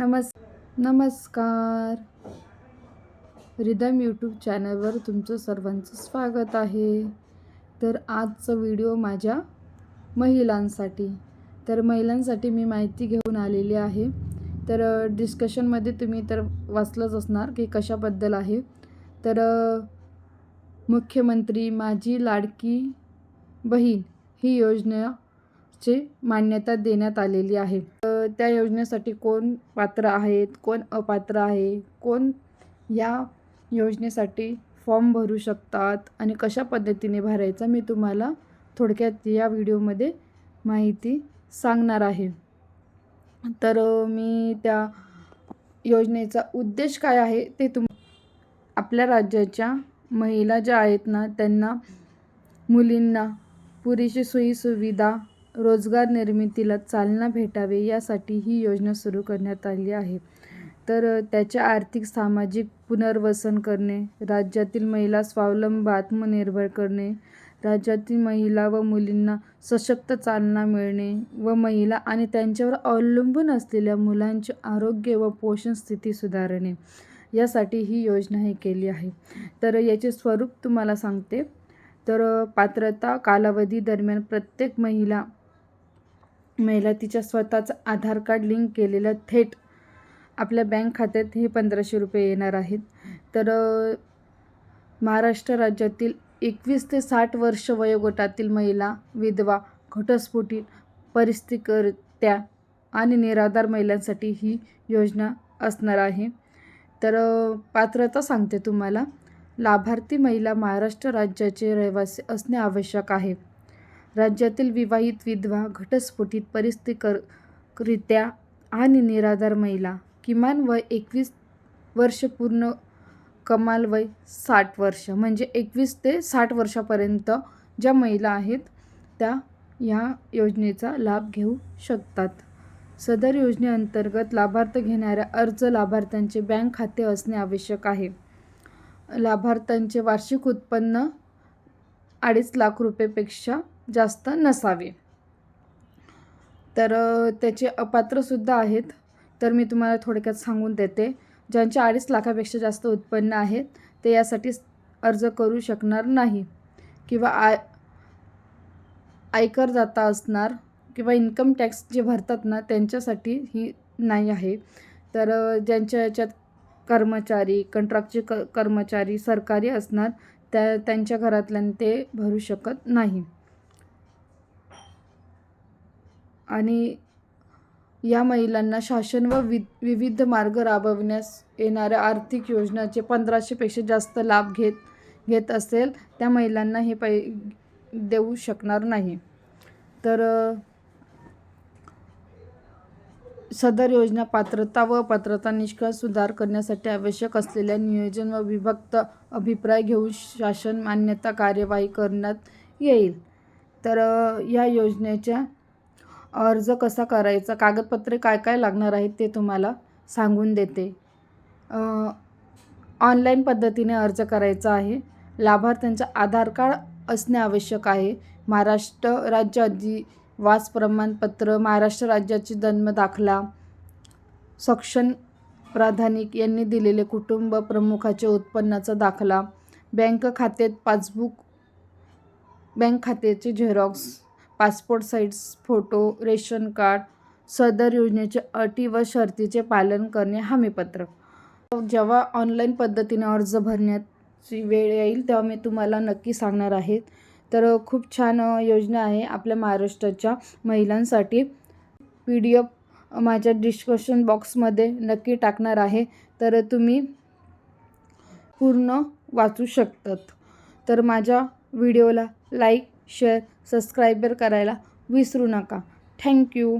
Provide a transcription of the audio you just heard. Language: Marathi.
नमस् नमस्कार. रिदम यूट्यूब चॅनलवर तुमचं सर्वांचं स्वागत आहे. तर आजचा व्हिडिओ माझ्या महिलांसाठी. तर महिलांसाठी मी माहिती घेऊन आलेली आहे. तर डिस्कशनमध्ये तुम्ही तर वाचलंच असणार की कशाबद्दल आहे. तर मुख्यमंत्री माझी लाडकी बहीण ही योजनेचे मान्यता देण्यात आलेली आहे. त्या योजनेसाठी कोण पात्र आहेत कोण अपात्र आहे कोण या योजनेसाठी फॉर्म भरू शकतात आणि कशा पद्धतीने भरायचा मी तुम्हाला थोडक्यात या व्हिडिओमध्ये माहिती सांगणार आहे. तर मी त्या योजनेचा उद्देश काय आहे ते तुम आपल्या राज्याच्या महिला ज्या आहेत ना त्यांना मुलींना पुरेशी सोयीसुविधा रोजगार निर्मितीला चालना भेटावे यासाठी ही योजना सुरू करण्यात आली आहे. तर त्याच्या आर्थिक सामाजिक पुनर्वसन करणे राज्यातील महिला स्वावलंब आत्मनिर्भर करणे राज्यातील महिला व मुलींना सशक्त चालना मिळणे व महिला आणि त्यांच्यावर अवलंबून असलेल्या मुलांचे आरोग्य व पोषण स्थिती सुधारणे यासाठी ही योजना हे केली आहे. तर याचे स्वरूप तुम्हाला सांगते. तर पात्रता कालावधी दरम्यान प्रत्येक महिला महिला तिच्या स्वतःचं आधार कार्ड लिंक केलेलं थेट आपल्या बँक खात्यात हे पंधराशे रुपये येणार आहेत. तर महाराष्ट्र राज्यातील एकवीस ते साठ वर्ष वयोगटातील महिला विधवा घटस्फोटी परिस्थितीकर्त्या आणि निराधार महिलांसाठी ही योजना असणार आहे. तर पात्रता सांगते तुम्हाला. लाभार्थी महिला महाराष्ट्र राज्याचे रहिवासी असणे आवश्यक आहे. राज्यातील विवाहित विधवा घटस्फोटित परिस्थितीकरित्या आणि निराधार महिला किमान वय एकवीस वर्ष पूर्ण कमाल वय साठ वर्ष म्हणजे एकवीस ते साठ वर्षापर्यंत ज्या महिला आहेत त्या ह्या योजनेचा लाभ घेऊ शकतात. सदर योजनेअंतर्गत लाभार्थ घेणाऱ्या अर्ज लाभार्थ्यांचे बँक खाते असणे आवश्यक आहे. लाभार्थ्यांचे वार्षिक उत्पन्न अडीच लाख रुपयेपेक्षा जास्त नसावे. तर त्याचे अपात्रसुद्धा आहेत. तर मी तुम्हाला थोडक्यात सांगून देते. ज्यांचे अडीच लाखापेक्षा जास्त उत्पन्न आहेत ते यासाठी अर्ज करू शकणार नाही. किंवा आय आयकर जाता असणार किंवा इन्कम टॅक्स जे भरतात ना त्यांच्यासाठी ही नाही आहे. तर ज्यांच्या याच्यात कर्मचारी कंट्राक्टचे क कर्मचारी सरकारी असणार त्या त्यांच्या घरातल्या ते भरू शकत नाही. आणि या महिलांना शासन व वि विविध मार्ग राबविण्यास येणाऱ्या आर्थिक योजनाचे पंधराशेपेक्षा जास्त लाभ घेत घेत असेल त्या महिलांना हे पै देऊ शकणार नाही. तर सदर योजना पात्रता व पात्रता निष्कर्ष सुधार करण्यासाठी आवश्यक असलेल्या नियोजन व विभक्त अभिप्राय घेऊन शासन मान्यता कार्यवाही करण्यात येईल. तर या योजनेच्या अर्ज कसा करायचा कागदपत्रे काय काय लागणार आहेत ते तुम्हाला सांगून देते. ऑनलाईन पद्धतीने अर्ज करायचा आहे. लाभार्थ्यांचा आधार कार्ड असणे आवश्यक आहे. महाराष्ट्र राज्य अधिवास प्रमाणपत्र महाराष्ट्र राज्याची जन्म दाखला सक्षम प्राधानिक यांनी दिलेले कुटुंब प्रमुखाचे उत्पन्नाचा दाखला बँक खात्यात पासबुक बँक खात्याचे xerox passport size photo ration card सदर योजनेचे अटी व शर्तीचे पालन करणे हमीपत्र जेव्हा ऑनलाईन पद्धतीने अर्ज भरण्याची वेळ येईल तेव्हा मी तुम्हाला नक्की सांगणार आहे. तर खूप छान योजना आहे आपल्या महाराष्ट्राच्या महिलांसाठी. पी डी एफ माझ्या डिस्कशन बॉक्समध्ये नक्की टाकणार आहे. तर तुम्ही पूर्ण वाचू शकतात. तर माझ्या व्हिडिओला लाईक शेअर सबस्क्राईबर करायला विसरू नका. थँक्यू